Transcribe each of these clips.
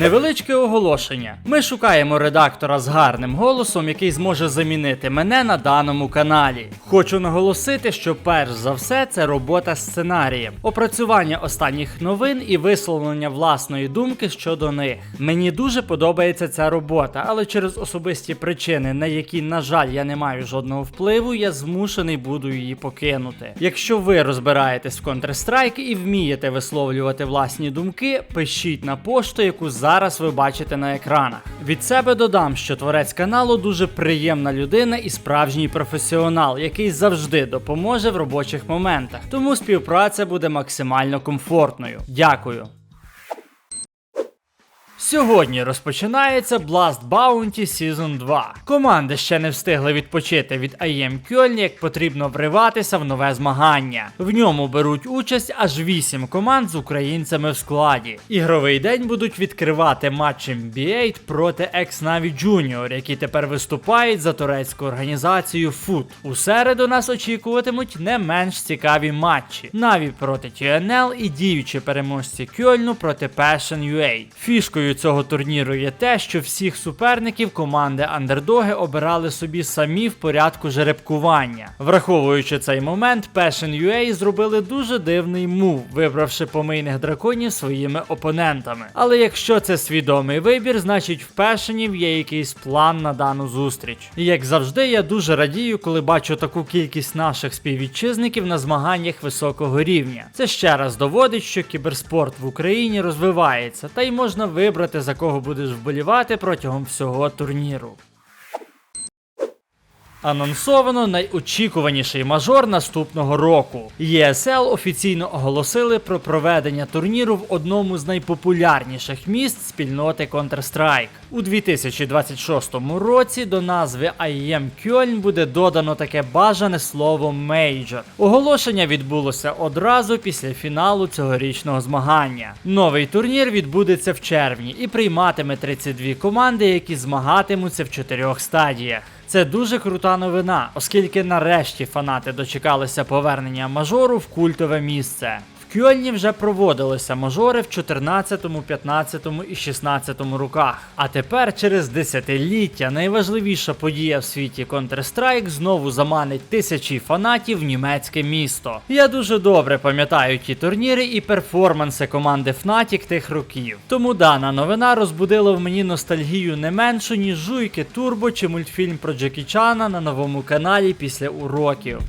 Невеличке оголошення. Ми шукаємо редактора з гарним голосом, який зможе замінити мене на даному каналі. Хочу наголосити, що перш за все це робота з сценарієм, опрацювання останніх новин і висловлення власної думки щодо них. Мені дуже подобається ця робота, але через особисті причини, на які, на жаль, я не маю жодного впливу, я змушений буду її покинути. Якщо ви розбираєтесь в Counter-Strike і вмієте висловлювати власні думки, пишіть на пошту, яку зараз ви бачите на екранах. Від себе додам, що творець каналу дуже приємна людина і справжній професіонал, який завжди допоможе в робочих моментах. Тому співпраця буде максимально комфортною. Дякую. Сьогодні розпочинається Blast Bounty Season 2. Команди ще не встигли відпочити від IEM Кьольн, як потрібно вриватися в нове змагання. В ньому беруть участь аж 8 команд з українцями в складі. Ігровий день будуть відкривати матч NBA проти ex-Navy Junior, які тепер виступають за турецьку організацію FUT. У середу нас очікуватимуть не менш цікаві матчі: Наві проти TNL і діючі переможці Кьольну проти Passion UA. Фішкою цього турніру є те, що всіх суперників команди андердоги обирали собі самі в порядку жеребкування. Враховуючи цей момент, Passion UA зробили дуже дивний мув, вибравши помийних драконів своїми опонентами. Але якщо це свідомий вибір, значить в Passionів є якийсь план на дану зустріч. І як завжди, я дуже радію, коли бачу таку кількість наших співвітчизників на змаганнях високого рівня. Це ще раз доводить, що кіберспорт в Україні розвивається, та й можна вибрати за кого будеш вболівати протягом всього турніру. Анонсовано найочікуваніший мажор наступного року. ESL офіційно оголосили про проведення турніру в одному з найпопулярніших міст спільноти Counter-Strike. У 2026 році до назви IEM Кьольн буде додано таке бажане слово Major. Оголошення відбулося одразу після фіналу цьогорічного змагання. Новий турнір відбудеться в червні і прийматиме 32 команди, які змагатимуться в чотирьох стадіях. Це дуже крута новина, оскільки нарешті фанати дочекалися повернення мажору в культове місце. В вже проводилися мажори в 14, 15 і 16 роках. А тепер, через десятиліття, найважливіша подія в світі Counter-Strike знову заманить тисячі фанатів в німецьке місто. Я дуже добре пам'ятаю ті турніри і перформанси команди Fnatic тих років. Тому дана новина розбудила в мені ностальгію не меншу, ніж жуйки Турбо чи мультфільм про Джекі Чана на новому каналі після уроків.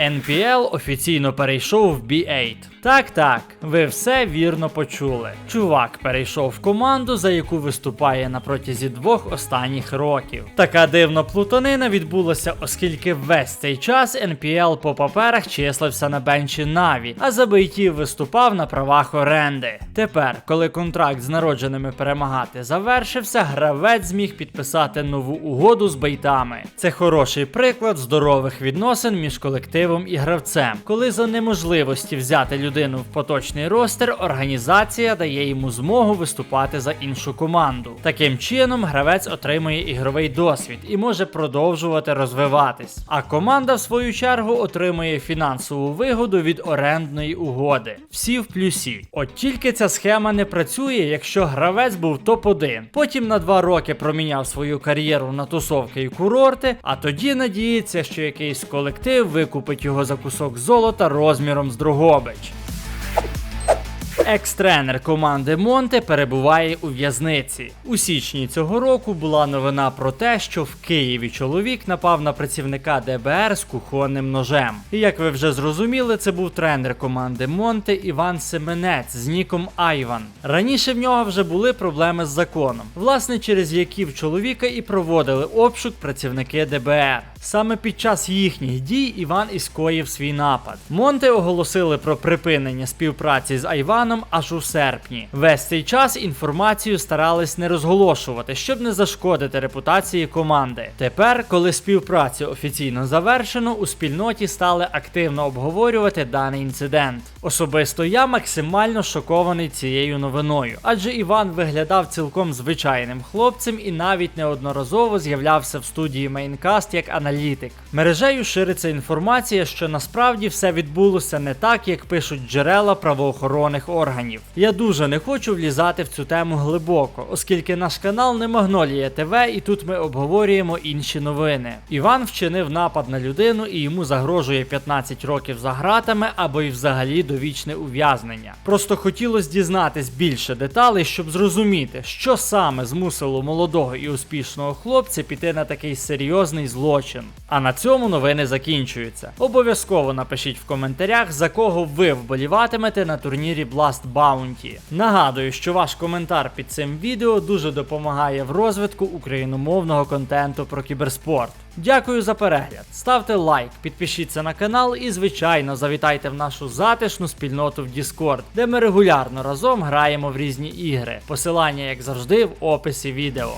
NPL офіційно перейшов в B8. Так, так, ви все вірно почули. Чувак перейшов в команду, за яку виступає на протязі двох останніх років. Така дивна плутанина відбулася, оскільки весь цей час NPL по паперах числився на бенчі Наві, а за бейтів виступав на правах оренди. Тепер, коли контракт з народженими перемагати завершився, гравець зміг підписати нову угоду з бейтами. Це хороший приклад здорових відносин між колективом і гравцем, коли за неможливості взяти людину в поточний ростер, організація дає йому змогу виступати за іншу команду. Таким чином, гравець отримує ігровий досвід і може продовжувати розвиватись. А команда, в свою чергу, отримує фінансову вигоду від орендної угоди. Всі в плюсі. От тільки ця схема не працює, якщо гравець був топ-1. Потім на два роки проміняв свою кар'єру на тусовки і курорти, а тоді надіється, що якийсь колектив викупить його за кусок золота розміром з Дрогобич. Екс-тренер команди Монте перебуває у в'язниці. У січні цього року була новина про те, що в Києві чоловік напав на працівника ДБР з кухонним ножем. І як ви вже зрозуміли, це був тренер команди Монте Іван Семенець з ніком Айван. Раніше в нього вже були проблеми з законом, власне, через які в чоловіка і проводили обшук працівники ДБР. Саме під час їхніх дій Іван і скоїв свій напад. Монте оголосили про припинення співпраці з Айваном аж у серпні. Весь цей час інформацію старались не розголошувати, щоб не зашкодити репутації команди. Тепер, коли співпрацю офіційно завершено, у спільноті стали активно обговорювати даний інцидент. Особисто я максимально шокований цією новиною, адже Іван виглядав цілком звичайним хлопцем і навіть неодноразово з'являвся в студії Мейнкаст як аналітик. Аналітик. Мережею шириться інформація, що насправді все відбулося не так, як пишуть джерела правоохоронних органів. Я дуже не хочу влізати в цю тему глибоко, оскільки наш канал не Магнолія ТВ, і тут ми обговорюємо інші новини. Іван вчинив напад на людину і йому загрожує 15 років за гратами або й взагалі довічне ув'язнення. Просто хотілося дізнатись більше деталей, щоб зрозуміти, що саме змусило молодого і успішного хлопця піти на такий серйозний злочин. А на цьому новини закінчуються. Обов'язково напишіть в коментарях, за кого ви вболіватимете на турнірі Blast Bounty. Нагадую, що ваш коментар під цим відео дуже допомагає в розвитку україномовного контенту про кіберспорт. Дякую за перегляд. Ставте лайк, підпишіться на канал і, звичайно, завітайте в нашу затишну спільноту в Discord, де ми регулярно разом граємо в різні ігри. Посилання, як завжди, в описі відео.